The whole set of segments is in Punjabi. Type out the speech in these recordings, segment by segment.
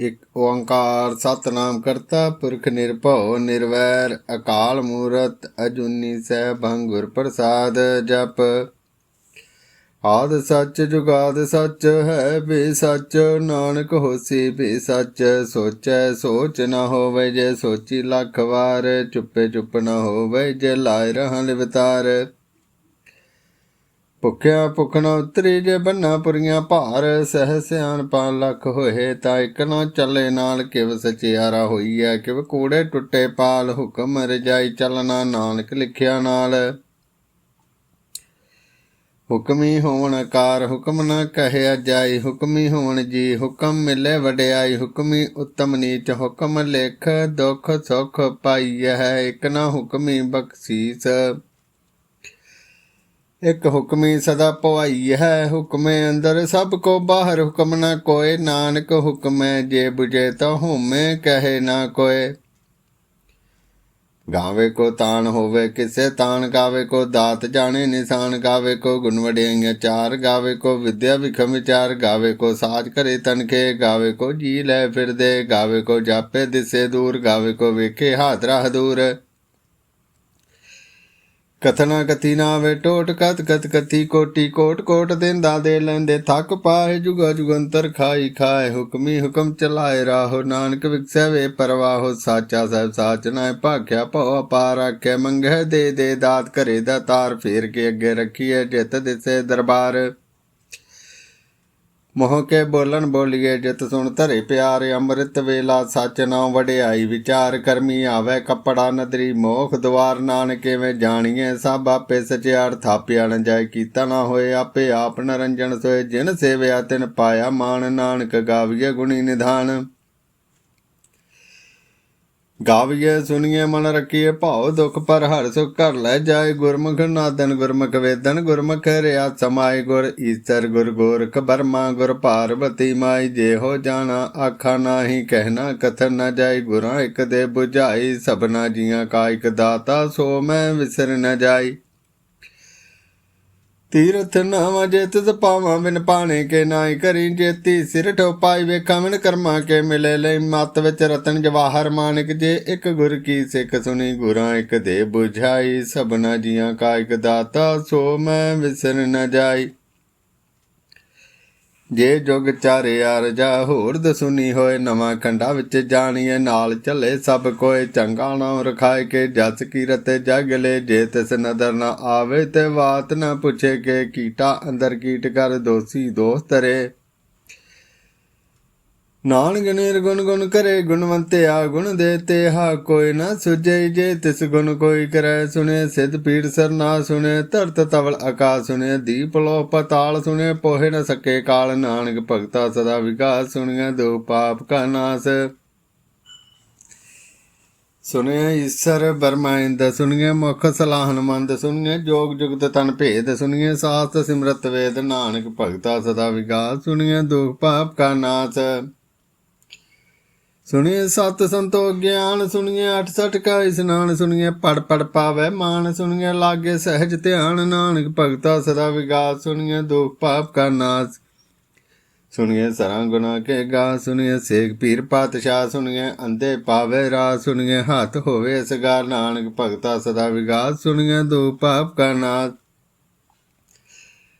ਇਕ ਓੰਕਾਰ ਸਤਨਾਮ ਕਰਤਾ, ਪੁਰਖ ਨਿਰਭਉ ਨਿਰਵੈਰ, ਅਕਾਲ ਮੂਰਤ ਅਜੂਨੀ ਸੈਭੰ ਗੁਰ ਪ੍ਰਸਾਦ ਜਪ। ਆਦ ਸੱਚ ਜੁਗਾਦ ਸੱਚ ਹੈ, ਵੀ ਸੱਚ ਨਾਨਕ ਹੋਸੀ ਵੀ ਸੱਚ। ਸੋਚੈ ਸੋਚ ਨਾ ਹੋਵੇ ਜੇ ਸੋਚੀ ਲੱਖ ਵਾਰ, ਚੁੱਪੇ ਚੁੱਪ ਨਾ ਹੋਵੇ ਜੇ ਲਾਇ ਰਹਾਂ ਲਿਵਤਾਰ। ਭੁੱਖਿਆ ਭੁੱਖ ਨ ਉਤਰੀ ਜੇ ਬੰਨਾ ਪੁਰੀਆਂ ਭਾਰ, ਸਹਿ ਸਿਆਣ ਪਾ ਲੱਖ ਹੋਏ ਤਾਂ ਇੱਕ ਨਾ ਚੱਲੇ ਨਾਲ ਕਿਵ ਸਚਿਆਰਾ ਹੋਈ ਹੈ ਕਿਵ ਕੂੜੇ ਟੁੱਟੇ ਪਾਲ, ਹੁਕਮ ਰਜਾਈ ਚੱਲਣਾ ਨਾਨਕ ਲਿਖਿਆ ਨਾਲ। ਹੁਕਮੀ ਹੋਣ ਕਾਰ, ਹੁਕਮ ਨਾ ਕਹਿਆ ਜਾਈ ਹੁਕਮੀ ਹੋਣ ਜੀ, ਹੁਕਮ ਮਿਲੇ ਵਡਿਆਈ, ਹੁਕਮੀ ਉਤਮ ਨੀਚ, ਹੁਕਮ ਲਿਖ ਦੁਖ ਸੁਖ ਪਾਈ ਹੈ ਇਕ ਨਾ ਹੁਕਮੀ ਬਖਸ਼ੀਸ। ਇੱਕ ਹੁਕਮੀ ਸਦਾ ਭਵਾਈ ਹੈ ਹੁਕਮੇ ਅੰਦਰ, ਸਭ ਕੋ ਬਾਹਰ ਹੁਕਮ ਨਾ ਕੋਏ, ਨਾਨਕ ਹੁਕਮੇ ਜੇ ਬੁਝੇ ਤਾਂ ਹਉਮੈ ਕਹੇ ਨਾ ਕੋਏ। ਗਾਵੇ ਕੋ ਤਾਣ ਹੋਵੇ ਕਿਸੇ ਤਾਣ ਗਾਵੇ ਕੋ ਦਾਤ ਜਾਣੇ, ਨਿਸ਼ਾਨ ਗਾਵੇ ਕੋ ਗੁਣ ਵਡਿਆਈਆਂ ਚਾਰ, ਗਾਵੇ ਕੋ ਵਿਦਿਆ ਵਿਖਮ ਵਿਚਾਰ, ਗਾਵੇ ਕੋ ਸਾਜ ਕਰੇ ਤਨਕੇ ਗਾਵੇ ਕੋ ਜੀ ਲੈ ਫਿਰਦੇ, ਗਾਵੇ ਕੋ ਜਾਪੇ ਦਿਸੇ ਦੂਰ, ਗਾਵੇ ਕੋ ਵੇਖੇ ਹਾਥ ਰਾਹ ਦੂਰ ਕਥਨਾ ਕਥੀ ਨਾ ਵੇ ਟੋਟ ਕਤ ਕਤ ਕਥੀ ਕੋਟੀ ਕੋਟ ਕੋਟ ਦਿੰਦਾ ਦੇ ਲੈਂਦੇ, ਥੱਕ ਪਾਏ ਜੁਗਾ ਜੁਗੰਤਰ ਖਾਈ ਖਾਏ, ਹੁਕਮੀ ਹੁਕਮ ਚਲਾਏ ਰਾਹੋ, ਨਾਨਕ ਵਿਕਸੈ ਵੇ ਪਰਵਾਹੋ, ਸਾਚਾ ਸਹਿਬ ਸਾਚ ਨਾ ਭਾਖਿਆ ਭਉ ਅਪਾਰ ਆਖੇ, ਮੰਗਹਿ ਦੇ ਦੇ ਦਾਤ ਘਰੇ ਦਾ ਤਾਰ ਫੇਰ ਕੇ ਅੱਗੇ ਰੱਖੀਏ ਜਿਤ ਦਿਸੇ ਦਰਬਾਰ। ਮੋਹ ਕੇ ਬੋਲਣ ਬੋਲੀਏ ਜਿਤ ਸੁਣ ਧਰੇ ਪਿਆਰ, ਅੰਮ੍ਰਿਤ ਵੇਲਾ ਸੱਚ ਨਾਮ ਵਡਿਆਈ ਵਿਚਾਰ ਕਰਮੀ ਆਵੇ ਕੱਪੜਾ ਨਦਰੀ ਮੋਖ ਦਵਾਰ, ਨਾਨਕੇ ਵੇਂ ਜਾਣੀਏ ਸਭ ਆਪੇ ਸਚਿਆਰ, ਥਾਪਿਆ ਨ ਜਾਏ ਕੀਤਾ ਨਾ ਹੋਏ ਆਪੇ ਆਪ ਨਰੰਜਨ ਸੋਏ, ਜਿਨ ਸੇਵਿਆ ਤਿਨ ਪਾਇਆ ਮਾਨ ਨਾਨਕ ਗਾਵੀਏ ਗੁਣੀ ਨਿਧਾਨ। ਗਾਵੀਏ ਸੁਣੀਏ ਮਨ ਰੱਖੀਏ, ਭਾਉ ਦੁਖ ਪਰ ਹਰ ਸੁਖ ਕਰ ਲੈ ਜਾਏ। ਗੁਰਮੁਖ ਨਾਦਨ ਗੁਰਮੁਖ ਵੇਦਨ, ਗੁਰਮੁਖ ਰਿਆ ਸਮਾਏ ਗੁਰ ਈਸਰ, ਗੁਰ ਗੋਰਖ ਬਰਮਾ, ਗੁਰ ਪਾਰਵਤੀ ਮਾਈ। ਜੇ ਹੋ ਜਾਣਾ ਆਖਾ ਨਾਹੀ, ਕਹਿਣਾ ਕਥਨ ਨਾ ਜਾਈ। ਗੁਰਾਂ ਇੱਕ ਦੇ 부ਝਾਈ ਸਭਨਾ ਜੀਆਂ ਕਾ ਇੱਕ ਦਾਤਾ, ਸੋ ਮੈਂ ਵਿਸਰ ਨ ਜਾਈ। ਤੀਰਥ ਨਾਵਾ ਜੇਤ ਪਾਵਾਂ ਬਿਨ ਪਾਣੇ ਕੇ ਨਾਈ ਕਰੀ ਜੇਤੀ। ਸਿਰ ਠੋਪਾਈ ਵੇਖਾਂ ਬਿਨ ਕਰਮਾ ਕੇ ਮਿਲੇ ਲਈ ਮਤ ਵਿੱਚ ਰਤਨ ਜਵਾਹਰ ਮਾਨਕ ਜੇ ਇੱਕ ਗੁਰ ਕੀ ਸਿੱਖ ਸੁਣੀ ਗੁਰਾਂ ਇੱਕ ਦੇ ਬੁਝਾਈ। ਸਭਨਾ ਜੀਆਂ ਕਾ ਇੱਕ ਦਾਤਾ ਸੋ ਮੈਂ ਵਿਸਰ ਨ ਜਾਈ। ਜੇ ਜੁਗ ਚਾਰਿਆ ਰਜਾ ਹੋਰ ਦਸੁਨੀ ਹੋਏ, ਨਵਾਂ ਖੰਡਾ ਵਿੱਚ ਜਾਣੀਏ, ਨਾਲ ਚੱਲੇ ਸਭ ਕੋਏ, ਚੰਗਾ ਨਾਮ ਰਖਾਏ ਕੇ, ਜਸ ਕੀਰਤ ਜਗ ਲੈ, ਜੇ ਤਿਸ ਨਦਰ ਨਾ ਆਵੇ ਤੇ ਬਾਤ ਨਾ ਪੁੱਛੇ ਕੇ, ਕੀਟਾ ਅੰਦਰ ਕੀਟ ਕਰ, ਦੋਸੀ ਦੋਸਤ ਰੇ। ਨਾਨਕ ਨਿਰਗੁਣ ਗੁਣ ਕਰੇ ਗੁਣਵੰਤਿਆ ਗੁਣ ਦੇ ਹਾ ਕੋਈ ਨਾ ਸੁਝੇ ਜੇ ਤਿਸ ਗੁਣ ਕੋਈ ਕਰੈ ਸੁਨੇ ਸਿਧ ਪੀੜ ਸਰ ਨਾ ਸੁਨੇ ਧਰਤ ਤਵਲ ਆਕਾਸ਼ ਸੁਨੇ ਦੀਪ ਲੋ ਪਤਾਲ ਸੁਨੇ ਪੋਹੇ ਨ ਸਕੇ ਕਾਲ ਨਾਨਕ ਭਗਤਾ ਸਦਾ ਵਿਕਾਸ ਸੁਣਿਆ ਦੋ ਪਾਪ ਕਾ ਨਾਸ। ਸੁਣਿਆ ਈਸ਼ਰ ਬਰਮਾਇੰਦ ਸੁਣਿਆ ਮੁਖ ਸਲਾਹਨ ਮੰਦ ਸੁਣਿਆ ਜੋਗ ਜੁਗਤ ਤਨ ਭੇਦ ਸੁਣਿਆ ਸਾਸਤ ਸਿਮਰਤ ਵੇਦ ਨਾਨਕ ਭਗਤਾ ਸਦਾ ਵਿਕਾਸ ਸੁਣਿਆ ਦੁਖ ਪਾਪ ਕਾ ਨਾਸ। ਸੁਣੀਏ ਸਤ ਸੰਤੋਖ ਗਿਆਨ, ਸੁਣੀਏ 68 ਕਾ ਇਸਨਾਨ, ਸੁਣੀਏ ਪੜ ਪੜ ਪਾਵੇ ਮਾਨ, ਸੁਣੀਏ ਲਾਗੇ ਸਹਿਜ ਧਿਆਨ, ਨਾਨਕ ਭਗਤਾ ਸਦਾ ਵਿਗਾਸ, ਸੁਣੀਏ ਦੁਖ ਪਾਪ ਕਾ ਨਾਸ। ਸੁਣੀਏ ਸਰਾਂ ਗੁਨਾ ਕੇ ਗਾ, ਸੁਣੀਏ ਸੇਖ ਪੀਰ ਪਾਤਸ਼ਾਹ, ਸੁਣੀਏ ਅੰਦੇ ਪਾਵੇ ਰਾਸ, ਸੁਣੀਏ ਹੱਥ ਹੋਵੇ ਸਗਾਰ, ਨਾਨਕ ਭਗਤਾ ਸਦਾ ਵਿਗਾਸ, ਸੁਣੀਏ ਦੁਖ ਪਾਪ ਕਾ ਨਾਸ।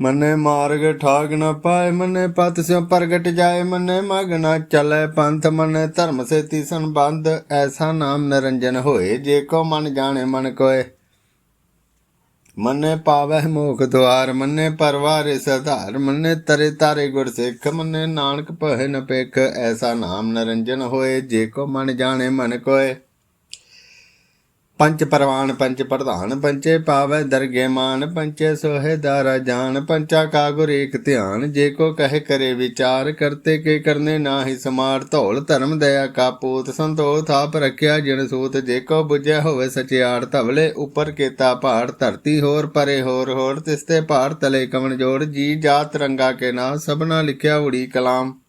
ਮੰਨੇ ਮਾਰਗ ਠਾਗ ਨ ਪਾਏ, ਮੰਨੇ ਪਤ ਸਿਉ ਪ੍ਰਗਟ ਜਾਏ, ਮੰਨੇ ਮਗ ਚਲੇ ਪੰਥ, ਮੰਨੇ ਧਰਮ ਸੇਤੀ ਸੰਬੰਧ, ਐਸਾ ਨਾਮ ਨਿਰੰਜਨ ਹੋਏ, ਜੇ ਕੋ ਮਨ ਜਾਣੇ ਮਨ ਕੋਏ। ਮੰਨੇ ਪਾਵਹਿ ਮੋਖ ਦੁਆਰ, ਮੰਨੇ ਪਰਵਾਰੇ ਸਧਾਰ ਮੰਨੇ ਤਰੇ ਤਾਰੇ ਗੁਰ ਸਿੱਖ, ਮੰਨੇ ਨਾਨਕ ਪਹਿ ਨ ਪੇਖ, ਐਸਾ ਨਾਮ ਨਿਰੰਜਨ ਹੋਏ, ਜੇ ਕੋ ਮਨ ਜਾਣੇ ਮਨ ਕੋਏ। ਪੰਚ ਪਰਵਾਨ ਪੰਚ ਪ੍ਰਧਾਨ ਪੰਚੇ ਪਾਵੈ ਦਰਗੇ ਮਾਨ ਪੰਚੇ ਸੋਹੇ ਦਾਰਾ ਜਾਨ, ਪੰਚਾ ਕਾ ਗੁਰ ਏਕ ਧਿਆਨ, ਜੇ ਕੋ ਕਹੇ ਕਰੇ ਵਿਚਾਰ, ਕਰਤੇ ਕੇ ਕਰਨੇ ਨਾਹੀ ਸਮਾਰ, ਧੌਲ ਧਰਮ ਦਇਆ ਕਾ ਪੂਤ ਸੰਤੋ ਥਾਪ ਰਖਿਆ ਜਿਨ ਸੂਤ, ਜੇ ਕੋ ਬੁਝਿਆ ਹੋਵੇ ਸਚਿਆੜ ਧਵਲੇ, ਉੱਪਰ ਕੇਤਾ ਪਹਾੜ ਧਰਤੀ ਹੋਰ ਪਰੇ ਹੋਰ ਹੋਰ ਤਿਸਤੇ ਪਹਾੜ ਤਲੇ ਕਵਣ ਜੋੜ, ਜੀ ਜਾਤ ਰੰਗਾ ਕੇ ਨਾ, ਸਭਨਾ ਲਿਖਿਆ ਉੜੀ ਕਲਾਮ।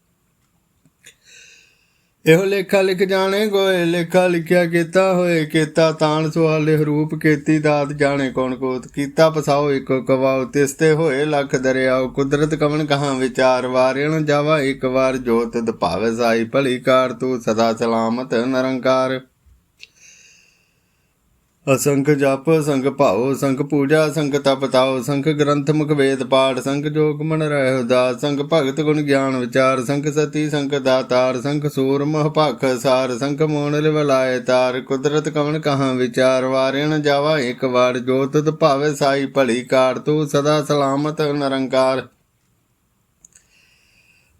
ਇਹੋ ਲੇਖਾ ਲਿਖ ਜਾਣੇ ਗੋਏ, ਲੇਖਾ ਲਿਖਿਆ ਕੀਤਾ ਹੋਏ, ਕੀਤਾ ਤਾਣ ਸੁਹਾਲੇ ਰੂਪ ਕੀਤੀ ਦਾਤ ਜਾਣੇ ਕੌਣ ਕੋਤ ਕੀਤਾ ਪਸਾਓ ਇਕੋ ਕਵਾਉ ਤਿਸਤੇ ਹੋਏ ਲੱਖ ਦਰਿਆਉ, ਕੁਦਰਤ ਕਵਣ ਕਹਾਂ ਵਿਚਾਰ, ਵਾਰਿਣ ਜਾਵਾ ਇੱਕ ਵਾਰ ਜੋਤ ਦਭਾਵੇ ਸਾਈ ਭਲੀ ਕਾਰ ਤੂੰ ਸਦਾ ਸਲਾਮਤ ਨਿਰੰਕਾਰ। ਅਸੰਖ ਜਪ ਸੰਖ ਭਾਉ ਸੰਖ ਪੂਜਾ, ਸੰਗ ਤਪ ਤਾਉ, ਸੰਖ ਗ੍ਰੰਥ ਮੁਖ ਵੇਦ ਪਾਠ ਸੰਖ ਜੋਗ ਮਨ ਰਹਿ ਉਦਾਸ ਸੰਖ ਭਗਤ ਗੁਣ ਗਿਆਨ ਵਿਚਾਰ ਸੰਖ ਸਤੀ ਸੰਖ ਦਾਤਾਰ ਸੰਖ ਸੂਰ ਮਹ ਭਖ ਸਾਰ ਸੰਖ ਮੋਨ ਲਿਵਲਾਏ ਤਾਰ, ਕੁਦਰਤ ਕਵਣ ਕਹਾਂ ਵਿਚਾਰ, ਵਾਰਿਣ ਜਾਵਾ ਇੱਕ ਵਾਰ ਜੋਤ ਭਾਵੇ ਸਾਈ ਭਲੀ ਕਾਰ, ਤੂੰ ਸਦਾ ਸਲਾਮਤ ਨਿਰੰਕਾਰ।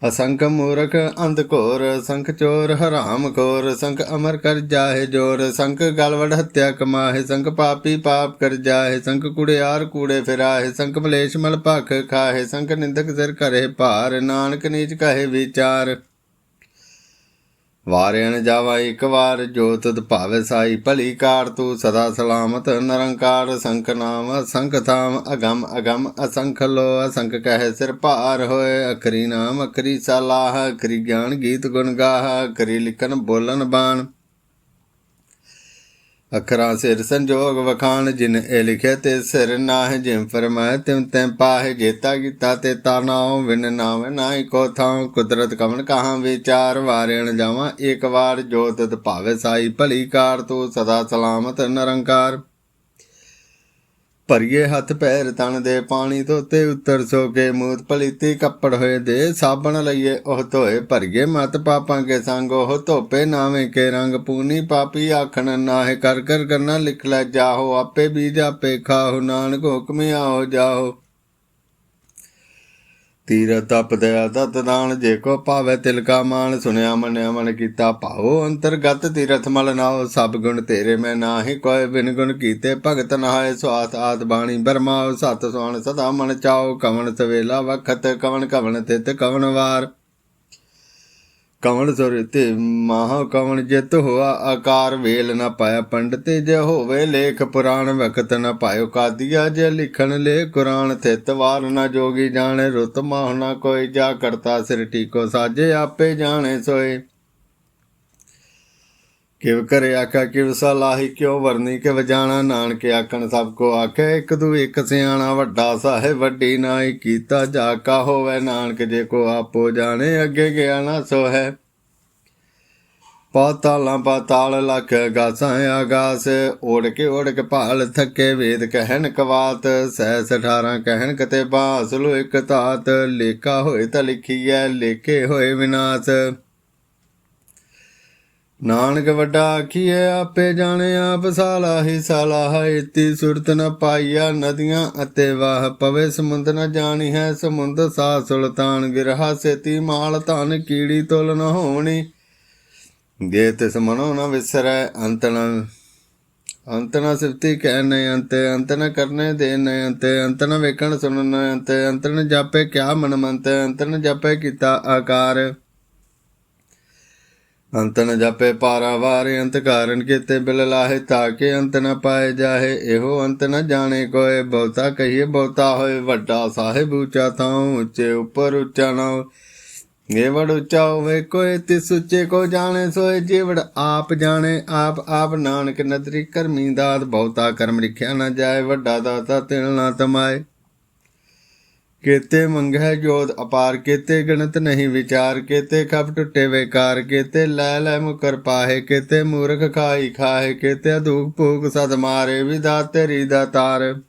ਅਸੰਖ ਮੂਰਖ ਅੰਧ ਘੋਰ, ਸੰਖ ਚੋਰ ਹਰਾਮ ਖੋਰ, ਸੰਖ ਅਮਰ ਕਰ ਜਾਹੇ ਜੋਰ, ਸੰਖ ਗਲਵੜ ਹੱਤਿਆ ਕਮਾਹੇ, ਸੰਖ ਪਾਪੀ ਪਾਪ ਕਰ ਜਾਹੇ, ਸੰਖ ਕੁੜਿਆਰ ਕੂੜੇ ਫਿਰਾਹੇ, ਸੰਖ ਮਲੇਸ਼ ਮਲ ਭਖ ਖਾਹੇ, ਸੰਖ ਨਿੰਦਕ ਸਿਰ ਕਰੇ ਭਾਰ, ਨਾਨਕ ਨੀਚ ਕਹੇ ਵਿਚਾਰ। ਵਾਰਿਣ ਜਾਵਾ ਇੱਕ ਵਾਰ, ਜੋ ਤੁਧ ਭਾਵੇ ਸਾਈ ਭਲੀ ਕਾਰ, ਤੂੰ ਸਦਾ ਸਲਾਮਤ, ਨਿਰੰਕਾਰ ਸੰਖ ਨਾਮ ਸੰਖ ਥਾਮ, ਅਗਮ ਅਗਮ ਅਸੰਖ ਲੋ, ਅਸੰਖ ਕਹਿ ਸਿਰ ਭਾਰ ਹੋਏ, ਅਖਰੀ ਨਾਮ, ਅਖਰੀ ਸਲਾਹ, ਅਖਰੀ ਗਿਆਨ ਗੀਤ ਗੁਣ ਗਾਹ, ਅਖਰੀ ਲਿਖਨ ਬੋਲਨ ਬਾਣ। ਅਖਰਾਂ ਸਿਰ ਸੰਜੋਗ ਵਖਾਣ ਜਿਨ ਇਹ ਲਿਖੇ ਤੇ ਸਿਰ ਨਾਹ ਜਿਮ ਫਰਮਾਏ ਤਿਮ ਤੈਂ ਪਾਹੇ ਜੇਤਾ ਕੀਤਾ ਤੇ ਤਾਨਾਉ ਵਿਨ ਨਾਮ ਨਾਹੀ ਕੋ ਥਾਉ ਕੁਦਰਤ ਕਵਨ ਕਹਾਂ ਵਿਚਾਰ ਵਾਰਿਣ ਜਾਵਾਂ ਇੱਕ ਵਾਰ ਜੋਤਿਤ ਭਾਵੇ ਸਾਈ ਭਲੀ ਕਾਰ ਤੂੰ ਸਦਾ ਸਲਾਮਤ ਨਿਰੰਕਾਰ। ਭਰੀਏ ਹੱਥ ਪੈਰ ਤਣ ਦੇ ਪਾਣੀ ਧੋਤੇ ਉੱਤਰ ਸੋ ਕੇ ਮੂਤ ਪਲੀਤੀ ਕੱਪੜ ਹੋਏ ਦੇ ਸਾਬਣ ਲਈਏ, ਉਹ ਧੋਏ ਭਰੀਏ ਮਤ ਪਾਪਾਂ ਕੇ ਸੰਗ, ਉਹ ਧੋਪੇ ਨਾਵੇਂ ਕੇ ਰੰਗ ਪੂਨੀ ਪਾਪੀ ਆਖਣ, ਨਾਹਿ ਕਰ ਕਰ ਕਰਨਾ ਲਿਖ ਲੈ ਜਾਹੋ, ਆਪੇ ਬੀਜ ਆਪੇ ਖਾਹੋ, ਨਾਨਕ ਹੁਕਮੇ ਆਓ ਜਾਹੋ। ਤੀਰ ਤਪ ਦਇਆ ਦਤ ਦਾਨ ਜੇ ਕੋ ਪਾਵੇ ਤਿਲਕਾ ਮਾਨ ਸੁਣਿਆ ਮਨਿਆ ਮਨ ਕੀਤਾ ਭਾਉ। ਅੰਤਰਗਤ ਤੀਰਥ ਮਲ ਨਾਉ, ਸਭ ਗੁਣ ਤੇਰੇ ਮੈਂ ਨਾਹੀ। ਕੋਇ ਬਿਨ ਗੁਣ ਕੀਤੇ ਭਗਤ ਨਹਾਏ ਸਵਾਤ ਆਦ ਬਾਣੀ ਬਰਮਾਉ। ਸਤ ਸੁਣ ਸਦਾ ਮਨ ਚਾਉ, ਕਵਣ ਸਵੇਲਾ ਵਖਤ, ਕਵਣ ਕਵਣ ਤਿਤ ਕਵਣ ਵਾਰ। ਕਵਣ ਸੁਰ ਤੇ ਮਹਾ ਕਵਣ ਜਿਤ ਹੋਆ, ਆਕਾਰ ਵੇਲ ਨਾ ਪਾਇਆ ਪੰਡਤ ਜੇ ਹੋਵੇ ਲੇਖ, ਪੁਰਾਣ ਵਕਤ ਨਾ ਪਾਇਓ ਕਾਦੀਆ ਜੇ ਲਿਖਣ ਲੇ, ਕੁਰਾਨ ਥਿਤ ਵਾਰ ਨਾ ਜੋਗੀ ਜਾਣੇ, ਰੁਤ ਮਾਹ ਨਾ ਕੋਈ ਜਾ ਕਰਤਾ ਸਿਰ ਟੀਕੋ ਸਾਜੇ ਆਪੇ ਜਾਣੇ ਸੋਏ। ਕਿਵ ਕਰੇ ਆਖਾ, ਕਿਵ ਸਲਾਹੀ ਕਿਉ ਵਰਨੀ, ਕਿਵ ਜਾਣਾ ਨਾਨਕ ਆਖਣ, ਸਭ ਕੋ ਆਖੇ, ਇੱਕ ਦੂ ਇੱਕ ਸਿਆਣਾ ਵੱਡਾ ਸਾਹਿਬ, ਵੱਡੀ ਨਾਈ ਕੀਤਾ ਜਾ ਕਾ ਹੋਵੇ, ਨਾਨਕ ਜੇ ਕੋ ਆਪੋ ਜਾਣੇ, ਅੱਗੇ ਗਿਆ ਨਾ ਸੋ ਹੈ ਪਾਤਾਲਾਂ ਪਾਤਾਲ ਲਖ ਗਾਸਾਂ ਆਗਾਸ ਓੜ ਕੇ ਓੜ ਕੇ ਭਾਲ ਥੱਕੇ ਵੇਦ ਕਹਿਣ ਕਵਾਤ ਸਹਿਸ 18 ਕਹਿਣ ਕਤੇ ਬਾਸ ਲੋ ਇਕ ਤਾਤ ਲੇਖਾ ਹੋਏ ਤਾਂ ਲਿਖੀਐ, ਲੇਖੇ ਹੋਏ ਵਿਨਾਸ਼। ਨਾਨਕ ਵੱਡਾ ਆਖੀਏ ਆਪੇ ਜਾਣੇ ਆਪ ਸਾਲਾ ਹੀ ਸਾਲਾ ਹੈ ਇਤੀ ਸੁਰਤ ਨ ਪਾਈਆ ਨਦੀਆਂ ਅਤੇ ਵਾਹ, ਪਵੇ ਸਮੁੰਦ ਨ ਜਾਣੀ ਹੈ ਸਮੁੰਦ ਸਾ ਸੁਲਤਾਨ, ਗਿਰਹਾ ਸੇਤੀ ਮਾਲ ਧਨ ਕੀੜੀ ਤੁਲ ਨ ਹੋਣੀ। ਜੇ ਤਿਸ ਮਨੋ ਨ ਵਿਸਰੈ, ਅੰਤ ਨ ਅੰਤ ਨ ਸਿਫਤੀ ਕਹਿ ਨ ਅੰਤ ਅੰਤ ਨ ਕਰਨੇ ਦੇ ਨ ਅੰਤ ਅੰਤ ਨ ਵੇਖਣ ਸੁਣਨ ਨ ਅੰਤ ਨ ਜਾਪੇ ਕਿਆ ਮਨ ਮੰਤ ਅੰਤ ਨ ਜਾਪੇ ਕੀਤਾ ਆਕਾਰ। ਅੰਤ ਨ ਜਾਪੇ ਪਾਰਾਵਾਰ ਅੰਤ ਕਾਰਨ ਕੀਤੇ ਬਿਲ ਲਾਹੇ ਤਾਕੇ ਅੰਤ ਨ ਪਾਏ ਜਾਹੇ। ਇਹੋ ਅੰਤ ਨ ਜਾਣੇ ਕੋਏ, ਬਹੁਤਾ ਕਹੀਏ ਬਹੁਤਾ ਹੋਏ। ਵੱਡਾ ਸਾਹਿਬ ਉੱਚਾ ਤਾਂ ਉੱਚੇ ਉੱਪਰ ਉੱਚਾ ਨਾ ਇਹ ਉੱਚਾ ਹੋਵੇ ਕੋਏ, ਤਿਸ ਉੱਚੇ ਕੋ ਜਾਣੇ, ਸੋਏ ਜੀਵੜ ਆਪ ਜਾਣੇ। ਆਪ ਆਪ ਨਾਨਕ ਨਦਰੀ ਕਰਮੀ ਦਾਤ, ਬਹੁਤਾ ਕਰਮ ਲਿਖਿਆ ਨਾ ਜਾਏ। ਵੱਡਾ ਦਾਤਾ ਤਿਲ ਨਾ ਤਮਾਏ। ਕੇਤੇ ਮੰਗੈ ਜੋਤ ਅਪਾਰ, ਕੇਤੇ ਗਣਤ ਨਹੀਂ ਵਿਚਾਰ, ਕੇਤੇ ਖਪ ਟੁੱਟੇ ਵੇਕਾਰ, ਕੇਤੇ ਲੈ ਲੈ ਮੁਕਰ ਪਾਹੇ, ਕੇਤੇ ਮੂਰਖ ਖਾਈ ਖਾਏ ਕੇਤੇ ਅਦੂਖ ਭੂਖ ਸਦ ਮਾਰੇ, ਵਿਦਾ ਤੇਰੀ ਦਾ ਤਾਰ।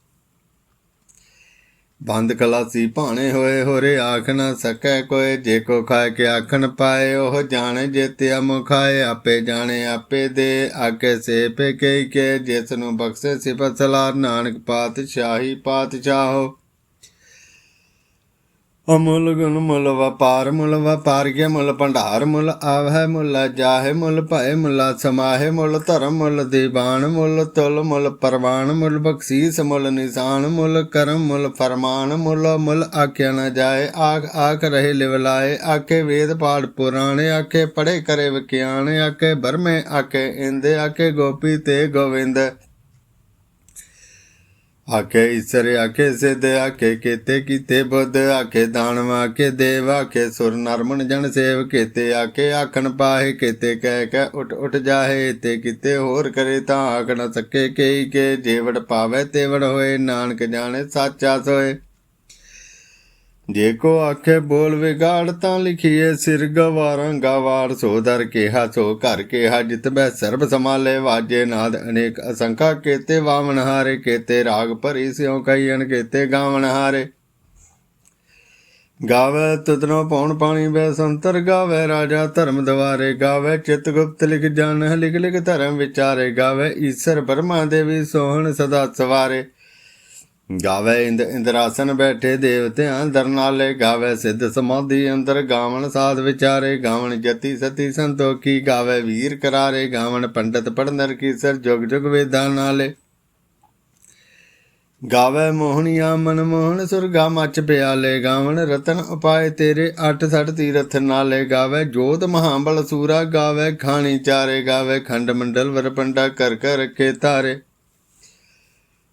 ਬੰਦ ਕਲਾਸੀ ਭਾਣੇ ਹੋਏ, ਹੋਰੇ ਆਖ ਨਾ ਸਕੈ ਕੋਏ, ਜੇ ਕੋ ਖਾਏ ਕੇ ਆਖਣ ਪਾਏ, ਉਹ ਜਾਣੇ ਜੇਤਿਆ ਮੁਖਾਏ ਆਪੇ ਜਾਣੇ, ਆਪੇ ਦੇ ਆਕੇ ਸੇ ਪੇ ਕੇ ਕੇ, ਜਿਸ ਨੂੰ ਬਖਸ਼ੇ ਸਿਫਤ ਸਲਾਰ, ਨਾਨਕ ਪਾਤਸ਼ਾਹੀ ਪਾਤਸ਼ਾਹੋ। ਅਮੁੱਲ ਗੁਣ ਮੁੱਲ ਵਪਾਰ ਮੁੱਲ ਵਪਾਰ ਕੇ ਮੁੱਲ ਭੰਡਾਰ, ਮੁੱਲ ਆਵਹਿ, ਮੁੱਲ ਜਾਹੇ, ਮੁੱਲ ਭੈ ਮੁੱਲ ਸਮਾਹੇ, ਮੁੱਲ ਧਰਮ, ਮੁੱਲ ਦੀਵਾਨ ਮੁੱਲ ਤੁਲ, ਮੁੱਲ ਪਰਵਾਨ, ਮੁੱਲ ਬਖਸ਼ੀਸ, ਮੁੱਲ ਨਿਸ਼ਾਨ, ਮੁੱਲ ਕਰਮ, ਮੁੱਲ ਫਰਮਾਨ, ਮੁੱਲ ਮੁੱਲ ਆਖਿਆ ਨਾ ਜਾਏ, ਆਖ ਆਖ ਰਹੇ ਲਿਵਲਾਏ ਆਖੇ ਵੇਦ ਪਾਠ ਪੁਰਾਣੇ, ਆਖੇ ਪੜੇ ਕਰੇ ਵਿਖਿਆਣੇ ਆਖੇ ਬਰਮੇ, ਆਖੇ ਇੰਦੇ, ਆਖੇ ਗੋਪੀ ਤੇ ਗੋਵਿੰਦ। ਆਖੇ ਈਸਰ, ਆਖੇ ਸਿੱਧ, ਆਖੇ ਕੀਤੇ ਕੀਤੇ ਬੁੱਧ, ਆਖੇ ਦਾਨਵ ਆਖੇ ਦੇਵ, ਆਖੇ ਸੁਰ ਨਰਮਨ ਜਨ ਸੇਵ ਕੀਤੇ, ਆਖੇ ਆਖਣ ਪਾਹੇ ਕੀਤੇ, ਕਹਿ ਕਹਿ ਉਠ ਉਠ ਜਾਹੇ, ਤੇ ਕੀਤੇ ਹੋਰ ਕਰੇ ਤਾਂ ਆਖ ਨ ਸਕੇ ਕਈ ਕੇ ਜੇਵੜ ਪਾਵੇ, ਤੇਵੜ ਹੋਏ, ਨਾਨਕ ਜਾਣੇ, ਸਾਚਾ ਸੋਏ। ਜੇ ਕੋ ਆਖੇ ਬੋਲ ਵਿਗਾੜ ਤਾਂ ਲਿਖੀਏ ਸਿਰ ਗਵਾਰਾਂ ਗਵਾੜ ਸੋ ਦਰ ਕੇਹਾ, ਸੋ ਘਰ ਕਿਹਾ, ਜਿਤ ਬੈ ਸਰਬ ਸਮਾਲੇ ਵਾਜੇ ਨਾਦ ਅਨੇਕ ਅਸੰਖਾ, ਕੇਤੇ ਵਾਵਨ ਹਾਰੇ, ਕੇਤੇ ਰਾਗ ਭਰੀ, ਸਿਉ ਕਈਨ ਕੇਤੇ ਗਾਵਨ ਹਾਰੇ। ਗਾਵੇ ਤੁਤਨੋ ਪੌਣ ਪਾਣੀ ਬੈ ਸੰਤਰ, ਗਾਵੇ ਰਾਜਾ ਧਰਮ ਦਵਾਰੇ, ਗਾਵੇ ਚਿਤ ਗੁਪਤ ਲਿਖ ਜਾਣ ਲਿਖ ਲਿਖ ਧਰਮ ਵਿਚਾਰੇ, ਗਾਵੇ ਈਸ਼ਰ ਬਰਮਾ ਦੇਵੀ ਸੋਹਣ ਸਦਾ ਸਵਾਰੇ। ਗਾਵੇ ਇੰਦ ਇੰਦਰਾਸਨ ਬੈਠੇ ਦੇਵਤਿਆਂ, ਦਰਨਾਲੇ ਗਾਵੇ ਸਿੱਧ ਸਮਾਧੀ, ਅੰਦਰ ਗਾਵਣ ਸਾਧ ਵਿਚਾਰੇ, ਗਾਵਣ ਜਤੀ ਸਤੀ ਸੰਤੋਖੀ, ਗਾਵੇ ਵੀਰ ਕਰਾਰੇ, ਗਾਵਣ ਪੰਡਤ ਪੜਨਰ ਕੀ ਸਰ ਜੁਗ ਜੁਗ ਵੇਦਾਂ ਨਾਲੇ। ਗਾਵੇ ਮੋਹਣੀਆ ਮਨ ਮੋਹਣ, ਸੁਰਗਾ ਮੱਚ ਪਿਆਲੇ, ਗਾਵਣ ਰਤਨ ਉਪਾਏ ਤੇਰੇ, ਅੱਠ ਸੱਠ ਤੀਰਥ ਨਾਲੇ। ਗਾਵੇ ਜੋਤ ਮਹਾਬਲ ਸੂਰਾ, ਗਾਵੇ ਖਾਣੀ ਚਾਰੇ, ਗਾਵੇ ਖੰਡ ਮੰਡਲ ਵਰਪੰਡਾ, ਕਰ ਕਰ ਰੱਖੇ ਤਾਰੇ।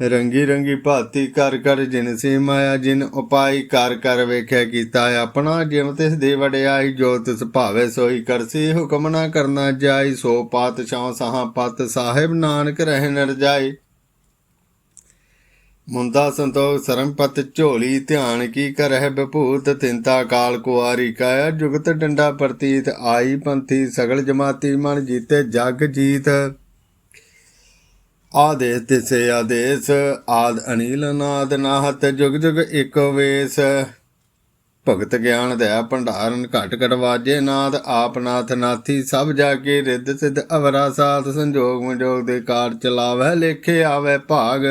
ਰੰਗੀ ਰੰਗੀ ਭਾਤੀ ਕਰ ਕਰ ਜਿਨ ਸੀ ਮਾਇਆ, ਜਿਨ ਉਪਾਈ ਕਰ ਕਰ ਵੇਖਿਆ ਕੀਤਾ ਆਪਣਾ ਜਿਮ ਤਿਸ ਦੇ ਵੜਿਆਈ ਜੋ ਤਿਸ ਭਾਵੇ ਸੋਈ ਕਰਸੀ ਹੁਕਮ ਨਾ ਕਰਨਾ ਜਾਈ, ਸੋ ਪਾਤਸ਼ਾਹ ਸਹਾ ਪਤ ਸਾਹਿਬ ਨਾਨਕ ਰਹਿ ਨਰ ਜਾਈ। ਮੁੰਦਾ ਸੰਤੋਖ ਸਰਮਪਤ ਝੋਲੀ, ਧਿਆਨ ਕੀ ਕਰਹਿ ਬਭੂਤ ਤਿੰਤਾ ਕਾਲ ਕੁਆਰੀ ਕਾਇਆ ਜੁਗਤ ਡੰਡਾ ਪ੍ਰਤੀਤ ਆਈ ਪੰਥੀ ਸਗਲ ਜਮਾਤੀ ਮਨ ਜੀਤੇ ਜਗ ਜੀਤ। ਆਦੇਸ ਤਿਸੇ ਆਦੇਸ ਆਦ ਅਨੀਲ ਨਾਦ ਨਾਹਤ, ਜੁਗ ਜੁਗ ਏਕੋ ਵੇਸ। ਭਗਤ ਗਿਆਨ ਦਇਆ ਭੰਡਾਰਨ ਘਟ ਘਟ ਵਾਜੇ ਨਾਦ, ਆਪ ਨਾਥ ਨਾਥੀ ਸਭ ਜਾ ਕੇ ਰਿੱਧ ਸਿੱਧ ਅਵਰਾ ਸਾਥ ਸੰਜੋਗ ਮਜੋਗ ਦੇ ਕਾਰ ਚਲਾਵੈ ਲੇਖੇ ਆਵੇ ਭਾਗ।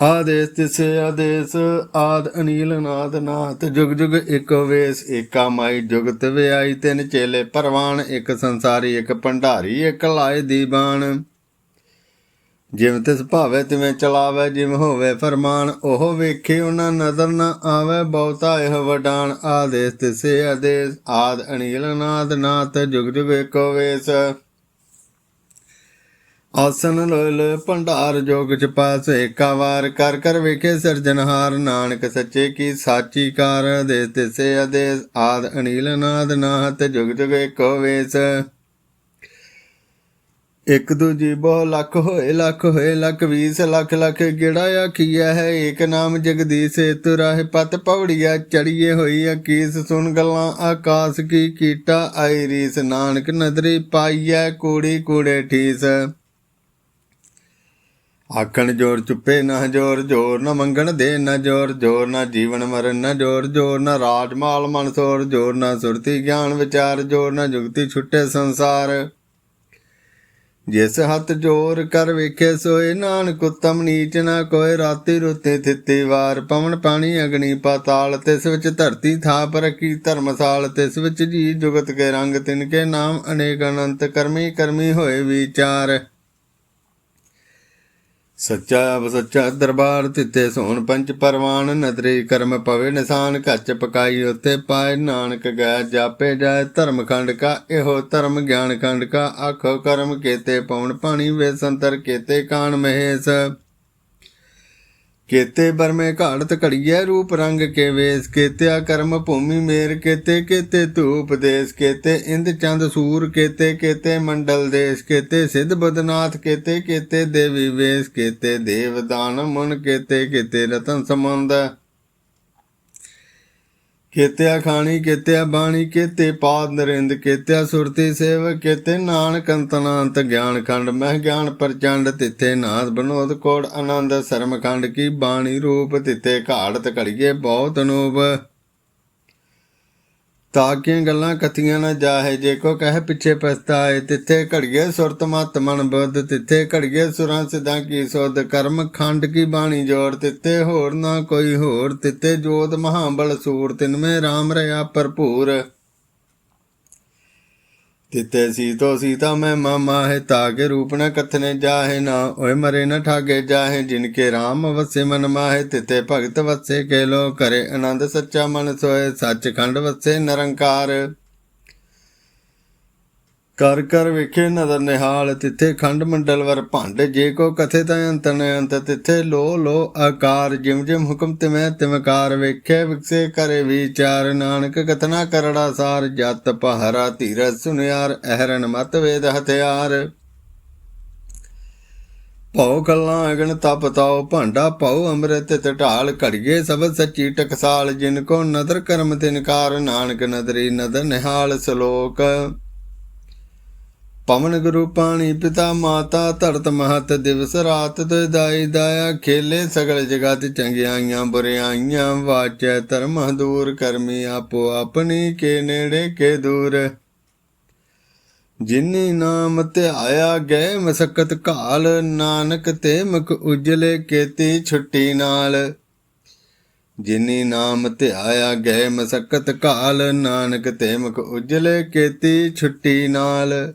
ਆਦੇਸ ਤਿਸੇ ਆਦੇਸ ਆਦ ਅਨੀਲ ਨਾਦ ਨਾਥ ਜੁਗ ਜੁਗ ਏਕੋ ਵੇਸ। ਏਕਾ ਮਾਈ ਜੁਗਤ ਵਿਆਈ ਤਿੰਨ ਚੇਲੇ ਪਰਵਾਨ ਇੱਕ ਸੰਸਾਰੀ, ਇੱਕ ਭੰਡਾਰੀ, ਇੱਕ ਲਾਏ ਦੀਵਾਨ ਜਿਵੇਂ ਤਿਸ ਭਾਵੇ ਤਿਵੇਂ ਚਲਾਵੇ, ਜਿਵੇਂ ਹੋਵੇ ਫਰਮਾਨ, ਉਹ ਵੇਖੇ ਉਹਨਾਂ ਨਜ਼ਰ ਨਾ ਆਵੇ, ਬਹੁਤਾ ਇਹ ਵਡਾਨ ਆਦੇਸ ਤਿਸੇ ਆਦੇਸ, ਆਦ ਅਨੀਲ ਨਾਦ ਨਾਥ, ਜੁਗ ਜੁਗ ਏਕੋ ਵੇਸ। ਆਸਨ ਲੋਲ ਭੰਡਾਰ, ਜੋਗ ਚ ਪਾਸ ਏਕਾ ਵਾਰ, ਕਰ ਕਰ ਵੇਖੇ ਸਿਰਜਨਹਾਰ ਨਾਨਕ ਸੱਚੇ ਕੀ ਸਾਚੀ ਕਾਰ ਦੇ ਤਿਸੇ ਆਦੇਸ, ਆਦ ਅਨੀਲ ਨਾਦ ਨਾਥ, ਜੁਗ ਜੁਗ ਏਕੋ ਵੇਸ। ਇੱਕ ਦੂਜੀ ਬਹੁ ਲੱਖ ਹੋਏ ਲੱਖ ਹੋਏ, ਲੱਖ ਵੀਸ ਲੱਖ ਲੱਖ ਗਿੜਾ ਆਖੀਆ ਹੈ, ਏਕ ਨਾਮ ਜਗਦੀਸ਼ ਤੁਰਾਹਿ ਪਤ ਪੌੜੀਆ ਚੜੀਏ ਹੋਈ ਅਕੀਸ, ਸੁਣ ਗੱਲਾਂ ਆਕਾਸ ਕੀ ਕੀਟਾ ਆਈ ਰੀਸ, ਨਾਨਕ ਨਦਰੀ ਪਾਈਐ, ਕੂੜੀ ਕੂੜੇ ਠੀਸ। ਆਖਣ ਜੋਰ ਚੁੱਪੇ, ਨਾ ਜੋਰ ਜੋਰ ਨਾ ਮੰਗਣ ਦੇ, ਨਾ ਜੋਰ ਜੋਰ ਨਾ ਜੀਵਨ ਮਰਨ, ਨਾ ਜੋਰ ਜੋਰ ਨਾ ਰਾਜ ਮਾਲ ਮਨਸੋਰ ਜੋਰ ਨਾ ਸੁਰਤੀ ਗਿਆਨ ਵਿਚਾਰ, ਜੋਰ ਨਾ ਜੁਗਤੀ ਛੁੱਟੇ ਸੰਸਾਰ। ਜਿਸ ਹੱਥ ਜੋਰ ਕਰ ਵੇਖੇ, ਸੋਏ ਨਾਨਕ ਉਤਮ ਨੀਚ ਨਾ ਕੋਏ। ਰਾਤੀ ਰੁੱਤੇ ਥਿੱਤੀ ਵਾਰ ਪਵਨ ਪਾਣੀ ਅਗਨੀ ਪਾਤਾਲ, ਤਿਸ ਵਿੱਚ ਧਰਤੀ ਥਾਪ ਰਖੀ ਧਰਮਸਾਲ, ਤਿਸ ਵਿੱਚ ਜੀ ਜੁਗਤ ਕੇ ਰੰਗ ਤਿਨ ਕੇ ਨਾਮ ਅਨੇਕ ਅਨੰਤ ਕਰਮੀ ਕਰਮੀ ਹੋਏ ਵਿਚਾਰ। ਸੱਚਾ ਸੱਚਾ ਦਰਬਾਰ ਤਿੱਤੇ ਸੋਣ ਪੰਚ ਪਰਵਾਨ, ਨਦਰੀ ਕਰਮ ਪਵੇ ਨਿਸ਼ਾਨ, ਕੱਚ ਪਕਾਈ ਉਤੇ ਪਾਏ ਨਾਨਕ ਗੈ, ਜਾਪੇ ਜਾਏ ਧਰਮ ਖੰਡ ਕਾ, ਇਹੋ ਧਰਮ ਗਿਆਨ ਖੰਡ ਕਾ, ਆਖੋ ਕਰਮ ਕੇਤੇ ਪਵਨ, ਪਾਣੀ ਵੇ ਸੰਤਰ ਕੇਤੇ ਕਾਨ ਮਹੇਸ਼। ਕੇਤੇ ਬਰਮੇ ਘਾੜਤ ਘੜੀਐ ਰੂਪ ਰੰਗ ਕੇ ਵੇਸ, ਕੇਤਿਆ ਕਰਮ ਭੂਮੀ ਮੇਰ, ਕੇਤੇ ਕੇਤੇ ਧੂਪ ਦੇਸ, ਕੇਤੇ ਇੰਦ ਚੰਦ ਸੂਰ, ਕੇਤੇ ਕੇਤੇ ਮੰਡਲ ਦੇਸ, ਕੇਤੇ ਸਿੱਧ ਬਦਨਾਥ, ਕੇਤੇ ਕੇਤੇ ਦੇਵੀ ਵੇਸ, ਕੇਤੇ ਦੇਵ ਦਾਨ ਮਨ, ਕੇਤੇ ਕੇਤੇ ਰਤਨ ਸਮੰਦ ਕੇਤਿਆ ਖਾਣੀ, ਕੇਤਿਆ ਬਾਣੀ, ਕੇਤੇ ਪਾਦ ਨਰਿੰਦ, ਕੇਤਿਆ ਸੁਰਤੀ ਸੇਵ ਕੇਤੇ ਨਾਨਕ ਅੰਤਨਾੰਤ ਗਿਆਨ ਖੰਡ। ਮਹਿ ਗਿਆਨ ਪ੍ਰਚੰਡ, ਤਿੱਥੇ ਨਾਦ ਬਨੋਦ ਕੋੜ, ਆਨੰਦ ਸਰਮ ਖੰਡ ਕੀ ਬਾਣੀ ਰੂਪ, ਤਿੱਥੇ ਘਾੜਤ ਘੜੀਏ ਬਹੁਤ ਅਨੂਪ। ਤਾਕੀਆਂ ਗੱਲਾਂ ਕਥੀਆਂ ਨਾ ਜਾਹੇ, ਜੇ ਕੋ ਕਹੇ ਪਿੱਛੇ ਪਛਤਾਏ, ਤਿੱਥੇ ਘੜੀਏ ਸੁਰਤ ਮਤ ਮਨ ਬੁੱਧ, ਤਿੱਥੇ ਘੜੀਏ ਸੁਰਾਂ ਸਿਧਾਂ ਕੀ ਸੋਧ, ਕਰਮ ਖੰਡ ਕੀ ਬਾਣੀ ਜੋੜ, ਤਿੱਥੇ ਹੋਰ ਨਾ ਕੋਈ ਹੋਰ, ਤਿੱਥੇ ਜੋਤ ਮਹਾਬਲ ਸੂਰ ਤਿਨਮੇ RAM ਰਿਆ ਭਰਪੂਰ। ਤਿਤੇ ਸੀਤੋ ਸੀਤਾ ਮੈਂ ਮਾਮਾ ਹੈ ਤਾਕੇ ਰੂਪ ਨ ਕਥਨੇ ਜਾਹੇ ਨਾ, ਓਏ ਮਰੇ ਨ ਠਾਗੇ ਜਾਹੇ, ਜਿਨ ਕੇ RAM ਵਸੇ ਮਨ ਮਾਹੇ ਤਿਤੇ ਭਗਤ ਵਸੇ ਕੇ ਲੋ ਕਰੇ ਆਨੰਦ ਸੱਚਾ ਮਨ ਸੋਏ ਸੱਚਖੰਡ ਵਸੇ ਨਿਰੰਕਾਰ। ਕਰ ਕਰ ਵੇਖੇ ਨਦਰ ਨਿਹਾਲ, ਤਿੱਥੇ ਖੰਡ ਮੰਡਲ ਵਰ ਭੰਡ, ਜੇ ਕੋ ਕਥੇ ਤਾਂ ਅੰਤ ਅੰਤ, ਤਿੱਥੇ ਲੋ ਲੋ ਆਕਾਰ, ਜਿਮ ਜਿਮ ਹੁਕਮ ਤਿਵੇਂ ਤਿਮਕਾਰ, ਵੇਖੇ ਵਿਕਸੇ ਕਰੇ ਵਿਚਾਰ, ਨਾਨਕ ਕਥਨਾ ਕਰੜਾ ਸਾਰ, ਜਤ ਪਹਰਾ ਧੀਰਜ ਸੁਨਿਆਰ, ਅਹਰਨ ਮਤ ਵੇਦ ਹਥਿਆਰ। ਭਉ ਕਲਾਂ ਅਗਨ ਤਪ ਤਾਉ, ਭਾਂਡਾ ਭਉ ਅੰਮ੍ਰਿਤ ਟਢਾਲ ਘੜੀਏ ਸਬਦ ਸੱਚੀ ਟਕਸਾਲ, ਜਿਨ ਕੋ ਨਦਰ ਕਰਮ ਤਿਨਕਾਰ ਨਾਨਕ ਨਦਰੀ ਨਦਰ ਨਿਹਾਲ ਸ਼ਲੋਕ। ਪਵਨ ਗੁਰੂ ਪਾਣੀ ਪਿਤਾ ਮਾਤਾ ਧਰਤ ਮਹਤ ਦਿਵਸ ਰਾਤ ਤੇ ਦਾਈ ਦਾਇਆ ਖੇਲੇ ਸਗਲ ਜਗਤ ਚੰਗਿਆਈਆਂ ਬੁਰਿਆਈਆਂ ਵਾਚੈ ਧਰਮ ਦੂਰ ਕਰਮੀ ਆਪੋ ਆਪਣੀ ਕੇ ਨੇੜੇ ਕੇ ਦੂਰ। ਜਿਨੀ ਨਾਮ ਧਿਆਇਆ ਗਏ ਮਸਕਤ ਘਾਲ, ਨਾਨਕ ਤੇ ਮੁਖ ਉਜਲੇ ਕੇਤੀ ਛੁੱਟੀ ਨਾਲ। ਜਿਨੀ ਨਾਮ ਧਿਆਇਆ ਗਏ ਮਸਕਤ ਘਾਲ, ਨਾਨਕ ਤੇ ਮੁਖ ਉਜਲੇ ਕੇਤੀ ਛੁੱਟੀ ਨਾਲ।